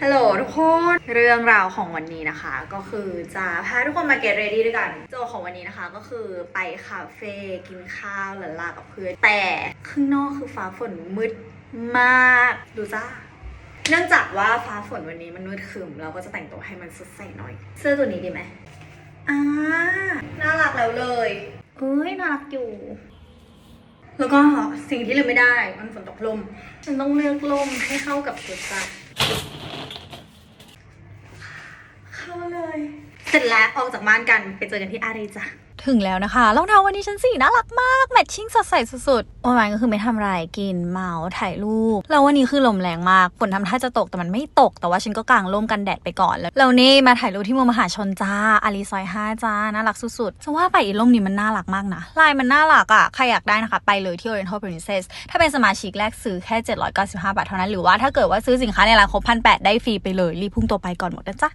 ฮัลโหลทุกคน เรื่องราวของวันนี้นะคะ ก็คือจะพาทุกคนมา get ready ด้วยกัน โจของวันนี้นะคะก็คือไปคาเฟ่กินข้าวหลันลากับเพื่อนแต่ข้างนอกคือฟ้าฝนมืดมาก ดูจ้าเนื่องจากว่าฟ้าฝนวันนี้มันมืดครึมเราก็จะแต่งตัวให้มันสดใสหน่อย เสื้อตัวนี้ดีไหมอ่าน่ารักแล้วเลยเอ้ยน่ารักอยู่ แล้วก็สิ่งที่ลืมไม่ได้มันฝนตกลมฉันต้องเลือกลมให้เข้ากับชุดจ้ะเข้าเลย เสร็จแล้วออกจากบ้านกันไปเจอกันที่อารีจ้ะถึงแล้วนะคะรองเท้าวันนี้ฉันสีน่ารักมาก แมทชิ่งสดใสสุดๆวันวันก็คือไม่ทำอะไรกินเมาถ่ายรูป แล้ววันนี้คือลมแรงมากฝนทำท่าจะตกแต่มันไม่ตก แต่ว่าฉันก็กางร่มกันแดดไปก่อนแล้วแล้วนี่มาถ่ายรูปที่มืองมหาชนจ้าอารีซอยห้าจ้าน่ารักสุดๆจะว่าไปอีร่มนี้มันน่ารักมากนะลายมันน่ารักอะใครอยากได้นะคะ ไปเลยที่ Oriental Princess ถ้าเป็นสมาชิกแรกซื้อแค่ 795 บาทเท่านั้นหรือว่าถ้าเกิดว่าซื้อสินค้าในร้านครบพันแได้ฟรีไปเลยรีบพุ่งตัวไปก่อนหมดนะจ๊ะ